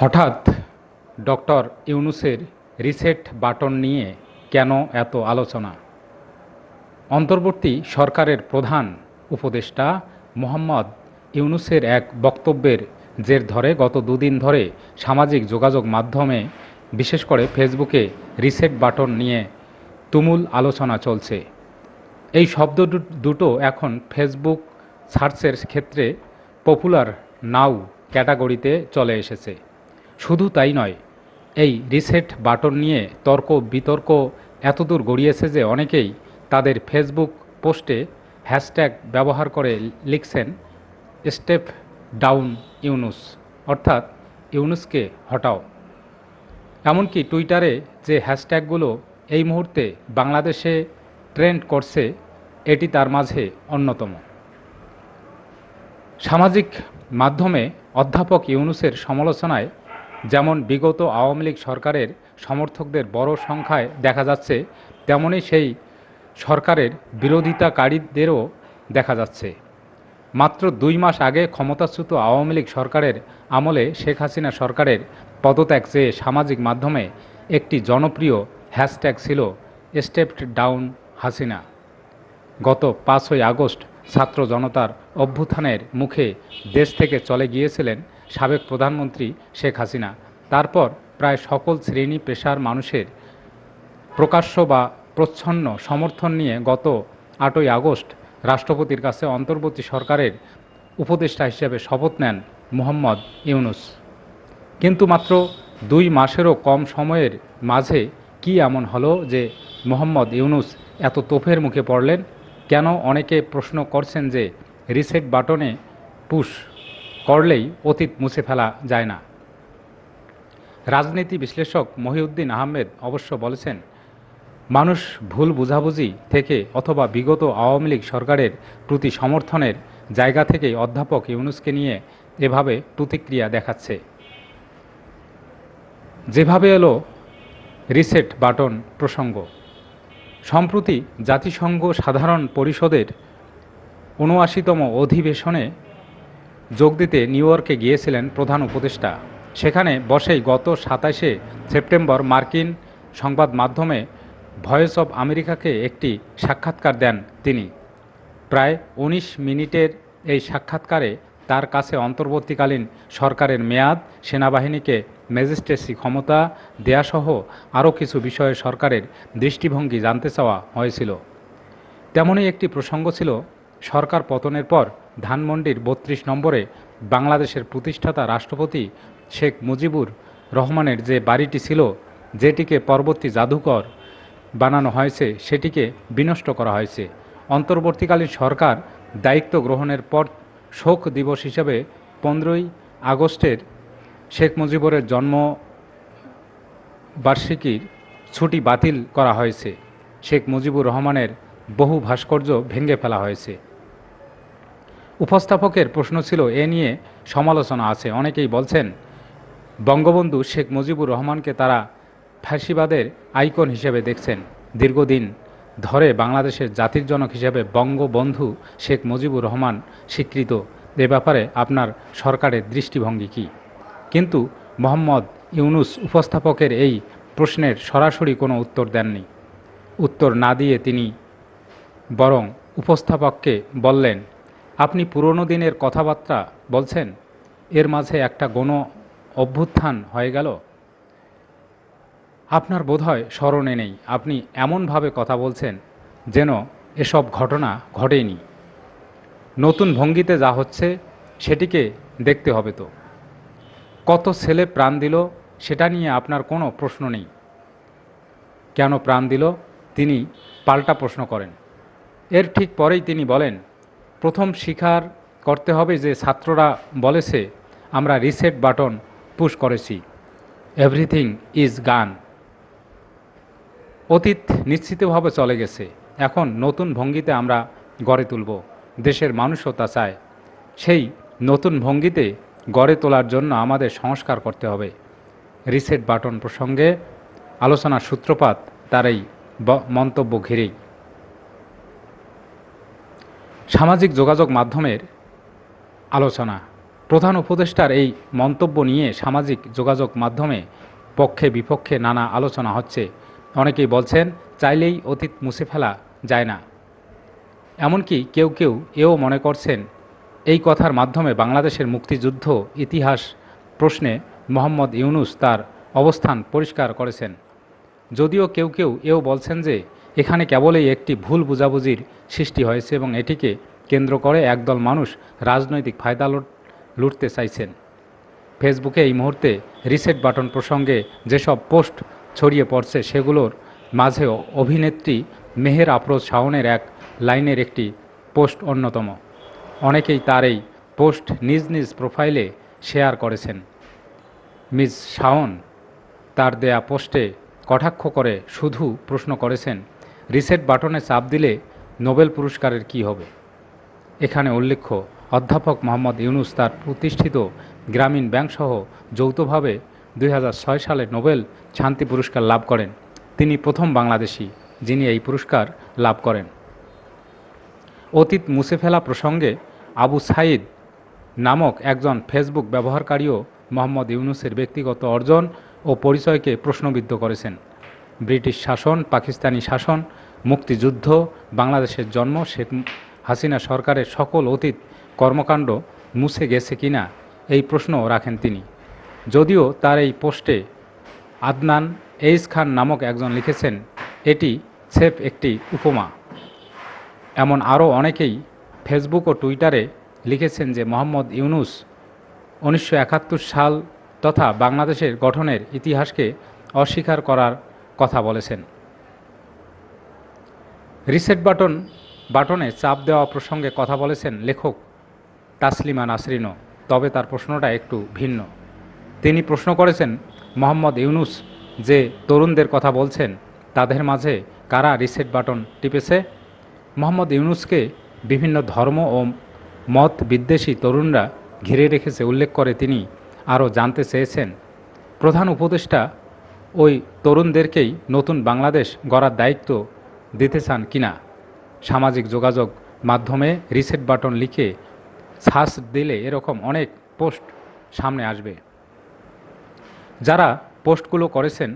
হঠাৎ ডক্টর ইউনুসের reset button নিয়ে কেন এত আলোচনা? অন্তর্বর্তী সরকারের প্রধান উপদেষ্টা মোহাম্মদ ইউনুসের এক বক্তব্যের জের ধরে গত দুদিন ধরে সামাজিক যোগাযোগ মাধ্যমে, বিশেষ করে ফেসবুকে রিসেট বাটন নিয়ে তুমুল আলোচনা চলছে। এই শব্দ দুটো এখন ফেসবুক সার্চের ক্ষেত্রে পপুলার নাও ক্যাটাগরিতে চলে এসেছে। শুধু তাই নয়, এই রিসেট বাটন নিয়ে তর্ক বিতর্ক এতদূর গড়িয়েছে যে অনেকেই তাদের ফেসবুক পোস্টে হ্যাশট্যাগ ব্যবহার করে লিখছেন, স্টেপ ডাউন ইউনুস, অর্থাৎ ইউনুসকে হটাও। এমনকি টুইটারে যে হ্যাশট্যাগুলো এই মুহূর্তে বাংলাদেশে ট্রেন্ড করছে, এটি তার মাঝে অন্যতম। সামাজিক মাধ্যমে অধ্যাপক ইউনুসের সমালোচনায় যেমন বিগত আওয়ামী লীগ সরকারের সমর্থকদের বড় সংখ্যায় দেখা যাচ্ছে, তেমনি সেই সরকারের বিরোধিতাকারীদেরও দেখা যাচ্ছে। মাত্র দুই মাস আগে ক্ষমতাচ্যুত আওয়ামী লীগ সরকারের আমলে শেখ হাসিনা সরকারের পদত্যাগ চেয়ে সামাজিক মাধ্যমে একটি জনপ্রিয় হ্যাশট্যাগ ছিল স্টেপড ডাউন হাসিনা। গত পাঁচই আগস্ট ছাত্র জনতার অভ্যুত্থানের মুখে দেশ থেকে চলে গিয়েছিলেন সাবেক প্রধানমন্ত্রী শেখ হাসিনা। তারপর প্রায় সকল শ্রেণি পেশার মানুষের প্রকাশ্য বা প্রচ্ছন্ন সমর্থন নিয়ে গত আটই আগস্ট রাষ্ট্রপতির কাছে অন্তর্বর্তী সরকারের উপদেষ্টা হিসেবে শপথ নেন মোহাম্মদ ইউনুস। কিন্তু মাত্র দুই মাসেরও কম সময়ের মাঝে কি এমন হলো যে মোহাম্মদ ইউনুস এত তোফের মুখে পড়লেন? কেন অনেকে প্রশ্ন করছেন যে রিসেট বাটনে পুশ করলেই অতীত মুছে ফেলা যায় না। রাজনীতি বিশ্লেষক মহিউদ্দিন আহমেদ অবশ্য বলেছেন, মানুষ ভুল বুঝাবুঝি থেকে অথবা বিগত আওয়ামী লীগ সরকারের প্রতি সমর্থনের জায়গা থেকেই অধ্যাপক ইউনুসকে নিয়ে এভাবে প্রতিক্রিয়া দেখাচ্ছে। যেভাবে এলো রিসেট বাটন প্রসঙ্গ। সম্প্রতি জাতিসংঘ সাধারণ পরিষদের উনআশিতম অধিবেশনে যোগ দিতে নিউ ইয়র্কে গিয়েছিলেন প্রধান উপদেষ্টা। সেখানে বসেই গত সাতাশে সেপ্টেম্বর মার্কিন সংবাদ মাধ্যমে ভয়েস অব আমেরিকাকে একটি সাক্ষাৎকার দেন তিনি। প্রায় ১৯ মিনিটের এই সাক্ষাৎকারে তার কাছে অন্তর্বর্তীকালীন সরকারের মেয়াদ, সেনাবাহিনীকে ম্যাজিস্ট্রেসি ক্ষমতা দেয়াসহ আরও কিছু বিষয়ে সরকারের দৃষ্টিভঙ্গি জানতে চাওয়া হয়েছিল। তেমনই একটি প্রসঙ্গ ছিল সরকার পতনের পর ধানমন্ডির বত্রিশ নম্বরে বাংলাদেশের প্রতিষ্ঠাতা রাষ্ট্রপতি শেখ মুজিবুর রহমানের যে বাড়িটি ছিল, যেটিকে পরবর্তী জাদুঘর বানানো হয়েছে, সেটিকে বিনষ্ট করা হয়েছে। অন্তর্বর্তীকালীন সরকার দায়িত্ব গ্রহণের পর শোক দিবস হিসেবে পনেরোই আগস্টের শেখ মুজিবুরের জন্ম বার্ষিকীর ছুটি বাতিল করা হয়েছে। শেখ মুজিবুর রহমানের বহু ভাস্কর্য ভেঙে ফেলা হয়েছে। উপস্থাপকের প্রশ্ন ছিল এ নিয়ে সমালোচনা আছে। অনেকেই বলছেন, বঙ্গবন্ধু শেখ মুজিবুর রহমানকে তারা ফ্যাসিবাদের আইকন হিসেবে দেখছেন। দীর্ঘদিন ধরে বাংলাদেশের জাতির জনক হিসেবে বঙ্গবন্ধু শেখ মুজিবুর রহমান স্বীকৃত। এ ব্যাপারে আপনার সরকারের দৃষ্টিভঙ্গি কী? কিন্তু মোহাম্মদ ইউনুস উপস্থাপকের এই প্রশ্নের সরাসরি কোনো উত্তর দেননি। উত্তর না দিয়ে তিনি বরং উপস্থাপককে বললেন আপনি পুরনো দিনের কথাবার্তা বলছেন, এর মাঝে একটা গণ অভ্যুত্থান হয়ে গেল। আপনার বোধহয় স্মরণে নেই, আপনি এমনভাবে কথা বলছেন যেন এসব ঘটনা ঘটেনি নতুন ভঙ্গিতে যা হচ্ছে, সেটিকে দেখতে হবে তো। কত ছেলে প্রাণ দিল, সেটা নিয়ে আপনার কোনো প্রশ্ন নেই। কেন প্রাণ দিল, তিনি পাল্টা প্রশ্ন করেন। এর ঠিক পরেই তিনি বলেন প্রথম স্বীকার করতে হবে যে ছাত্ররা বলেছে, আমরা রিসেট বাটন পুশ করেছি। এভরিথিং ইজ গান অতীত নিশ্চিতভাবে চলে গেছে। এখন নতুন ভঙ্গিতে আমরা গড়ে তুলব। দেশের মানুষও তা চায়। সেই নতুন ভঙ্গিতে গড়ে তোলার জন্য আমাদের সংস্কার করতে হবে। রিসেট বাটন প্রসঙ্গে আলোচনার সূত্রপাত তার এই মন্তব্য ঘিরেই। সামাজিক যোগাযোগ মাধ্যমের আলোচনা। প্রধান উপদেষ্টার এই মন্তব্য নিয়ে সামাজিক যোগাযোগ মাধ্যমে পক্ষে বিপক্ষে নানা আলোচনা হচ্ছে। অনেকেই বলছেন, চাইলেই অতীত মুছে ফেলা যায় না। এমনকি কেউ কেউ এও মনে করছেন, এই কথার মাধ্যমে বাংলাদেশের মুক্তিযুদ্ধ ইতিহাস প্রশ্নে মোহাম্মদ ইউনুস তার অবস্থান পরিষ্কার করেছেন। যদিও কেউ কেউ এও বলছেন যে এখানে কেবলই একটি ভুল বুঝাবুঝির সৃষ্টি হয়েছে এবং এটিকে কেন্দ্র করে একদল মানুষ রাজনৈতিক ফায়দা লুট- লুটতে চাইছেন। ফেসবুকে এই মুহূর্তে রিসেট বাটন প্রসঙ্গে যেসব পোস্ট ছড়িয়ে পড়ছে সেগুলোর মাঝেও অভিনেত্রী মেহের আফরোজ শাওনের এক লাইনের একটি পোস্ট অন্যতম। অনেকেই তার এই পোস্ট নিজ নিজ প্রোফাইলে শেয়ার করেছেন। মিস শাওন তার দেয়া পোস্টে কটাক্ষ করে শুধু প্রশ্ন করেছেন রিসেট বাটনে চাপ দিলে নোবেল পুরস্কারের কি হবে? এখানে উল্লেখ্য, অধ্যাপক মোহাম্মদ ইউনুস তার প্রতিষ্ঠিত গ্রামীণ ব্যাংকসহ যৌথভাবে দুই হাজার ছয় সালে নোবেল শান্তি পুরস্কার লাভ করেন। তিনি প্রথম বাংলাদেশি যিনি এই পুরস্কার লাভ করেন। অতীত মুছে ফেলা প্রসঙ্গে আবু সাইদ নামক একজন ফেসবুক ব্যবহারকারীও মোহাম্মদ ইউনুসের ব্যক্তিগত অর্জন ও পরিচয়কে প্রশ্নবিদ্ধ করেছেন। ব্রিটিশ শাসন, পাকিস্তানি শাসন, মুক্তিযুদ্ধ, বাংলাদেশের জন্ম, শেখ হাসিনা সরকারের সকল অতীত কর্মকাণ্ড মুছে গেছে কিনা এই প্রশ্নও রাখেন তিনি। যদিও তার এই পোস্টে আদনান এইস খান নামক একজন লিখেছেন, এটি সেফ একটি উপমা। এমন আরও অনেকেই ফেসবুক ও টুইটারে লিখেছেন যে মোহাম্মদ ইউনুস উনিশশো একাত্তর সাল তথা বাংলাদেশের গঠনের ইতিহাসকে অস্বীকার করার কথা বলেছেন। রিসেট বাটন, বাটনে চাপ দেওয়া প্রসঙ্গে কথা বলেছেন লেখক তাসলিমা নাসরিনও, তবে তার প্রশ্নটা একটু ভিন্ন। তিনি প্রশ্ন করেছেন, মোহাম্মদ ইউনুস যে তরুণদের কথা বলছেন, তাদের মাঝে কারা রিসেট বাটন টিপেছে? মোহাম্মদ ইউনুসকে বিভিন্ন ধর্ম ও মত বিদ্বেষী তরুণরা ঘিরে রেখেছে, উল্লেখ করে তিনি আরও জানতে চেয়েছেন। প্রধান উপদেষ্টা ওই তরুণদেরকেই নতুন বাংলাদেশ গড়ার দায়িত্ব দিতে চান কিনা? সামাজিক যোগাযোগ মাধ্যমে রিসেট বাটন লিখে সার্চ দিলে এরকম অনেক পোস্ট সামনে আসবে। যারা পোস্টগুলো করেছেন,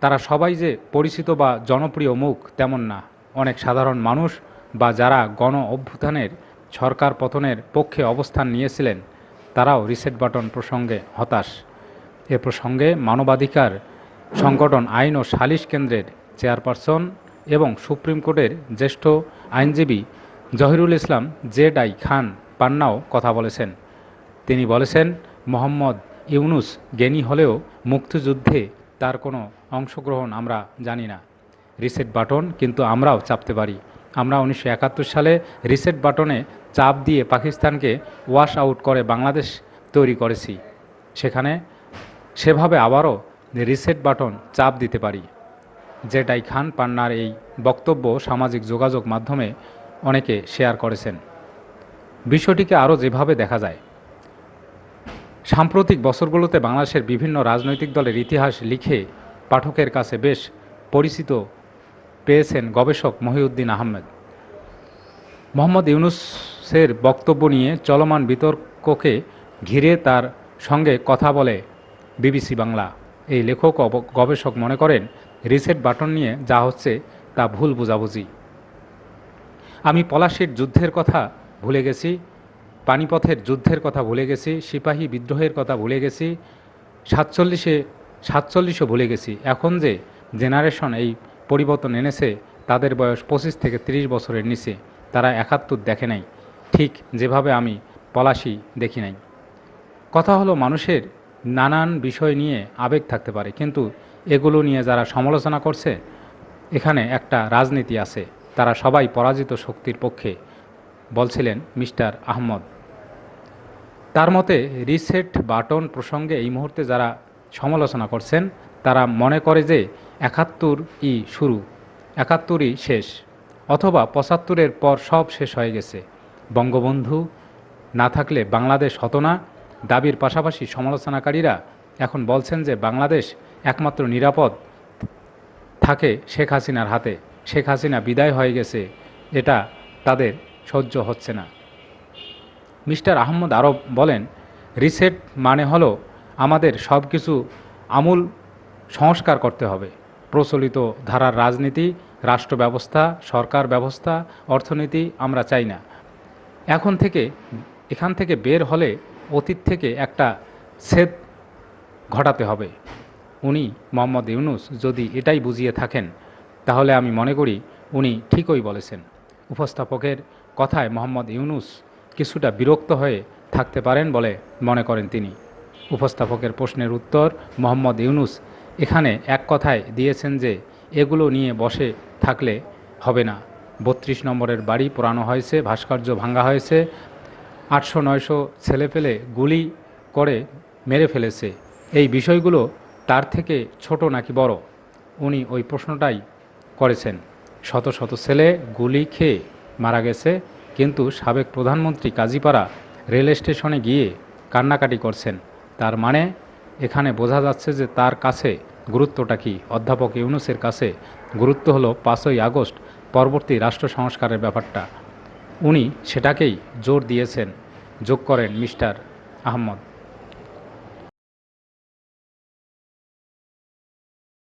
তারা সবাই যে পরিচিত বা জনপ্রিয় মুখ তেমন না। অনেক সাধারণ মানুষ বা যারা গণ অভ্যুত্থানের সরকার পতনের পক্ষে অবস্থান নিয়েছিলেন, তারাও রিসেট বাটন প্রসঙ্গে হতাশ। এ প্রসঙ্গে মানবাধিকার সংগঠন আইন ও সালিশ কেন্দ্রের চেয়ারপারসন এবং সুপ্রিম কোর্টের জ্যেষ্ঠ আইনজীবী জহিরুল ইসলাম জেড আই খান পান্নাও কথা বলেছেন। তিনি বলেছেন, মোহাম্মদ ইউনুস জ্ঞানী হলেও মুক্তিযুদ্ধে তার কোনো অংশগ্রহণ আমরা জানি না। রিসেট বাটন কিন্তু আমরাও চাপতে পারি। আমরা উনিশশো একাত্তর সালে রিসেট বাটনে চাপ দিয়ে পাকিস্তানকে ওয়াশ আউট করে বাংলাদেশ তৈরি করেছি। সেখানে সেভাবে আবারও রিসেট বাটন চাপ দিতে পারি জেটাই খান পান্নার এই বক্তব্য সামাজিক যোগাযোগ মাধ্যমে অনেকে শেয়ার করেছেন। বিষয়টিকে আরও যেভাবে দেখা যায়, সাম্প্রতিক বছরগুলোতে বাংলাদেশের বিভিন্ন রাজনৈতিক দলের ইতিহাস লিখে পাঠকের কাছে বেশ পরিচিত পেয়েছেন গবেষক মহিউদ্দিন আহমেদ। মোহাম্মদ ইউনুসের বক্তব্য নিয়ে চলমান বিতর্ককে ঘিরে তার সঙ্গে কথা বলে বিবিসি বাংলা। এই লেখক গবেষক মনে করেন, রিসেট বাটন নিয়ে যা হচ্ছে তা ভুল বোঝাবুঝি। আমি পলাশির যুদ্ধের কথা ভুলে গেছি, পানিপথের যুদ্ধের কথা ভুলে গেছি, সিপাহী বিদ্রোহের কথা ভুলে গেছি, সাতচল্লিশে, সাতচল্লিশও ভুলে গেছি। এখন যে জেনারেশন এই পরিবর্তন এনেছে, তাদের বয়স পঁচিশ থেকে তিরিশ বছরের নিচে, তারা একাত্তর দেখে নাই। ঠিক যেভাবে আমি পলাশি দেখি নাই। কথা হলো মানুষের নানান বিষয় নিয়ে আবেগ থাকতে পারে। কিন্তু এগুলো নিয়ে যারা সমালোচনা করছে, এখানে একটা রাজনীতি আছে। তারা সবাই পরাজিত শক্তির পক্ষে বলছিলেন মিস্টার আহমদ। তার মতে রিসেট বাটন প্রসঙ্গে এই মুহূর্তে যারা সমালোচনা করছেন, তারা মনে করে যে একাত্তর ই শুরু একাত্তরই শেষ, অথবা পঁচাত্তরের পর সব শেষ হয়ে গেছে। বঙ্গবন্ধু না থাকলে বাংলাদেশ হতো না দাবির পাশাপাশি সমালোচনাকারীরা এখন বলছেন যে বাংলাদেশ একমাত্র নিরাপদ থাকে শেখ হাসিনার হাতে। শেখ হাসিনা বিদায় হয়ে গেছে, এটা তাদের সহ্য হচ্ছে না। মিস্টার আহমদ আরব বলেন, রিসেট মানে হলো আমাদের সব কিছু আমূল সংস্কার করতে হবে। প্রচলিত ধারার রাজনীতি, রাষ্ট্র ব্যবস্থা, সরকার ব্যবস্থা, অর্থনীতি আমরা চাই না। এখন থেকে, এখান থেকে বের হলে অতীত থেকে একটা ছেদ ঘটাতে হবে। উনি মোহাম্মদ ইউনুস, যদি এটাই বুঝিয়ে থাকেন, তাহলে আমি মনে করি উনি ঠিকই বলেছেন। উপস্থাপকের কথায় মোহাম্মদ ইউনুস কিছুটা বিরক্ত হয়ে থাকতে পারেন বলে মনে করেন তিনি। উপস্থাপকের প্রশ্নের উত্তর মোহাম্মদ ইউনুস এখানে এক কথায় দিয়েছেন যে, এগুলো নিয়ে বসে থাকলে হবে না। বত্রিশ নম্বরের বাড়ি পোড়ানো হয়েছে, ভাস্কর্য ভাঙ্গা হয়েছে আটশো, নয়শো ছেলে ছেলেপেলে গুলি করে মেরে ফেলেছে। এই বিষয়গুলো তার থেকে ছোট নাকি বড়? উনি ওই প্রশ্নটাই করেছেন। শত শত ছেলে গুলি খেয়ে মারা গেছে, কিন্তু সাবেক প্রধানমন্ত্রী কাজীপাড়া রেল স্টেশনে গিয়ে কান্নাকাটি করছেন। তার মানে এখানে বোঝা যাচ্ছে যে তার কাছে গুরুত্বটা কি? অধ্যাপক ইউনুসের কাছে গুরুত্ব হলো পাঁচই আগস্ট পরবর্তী রাষ্ট্র সংস্কারের ব্যাপারটা। উনি সেটাকেই জোর দিয়েছেন। যোগ করেন মিস্টার আহমদ।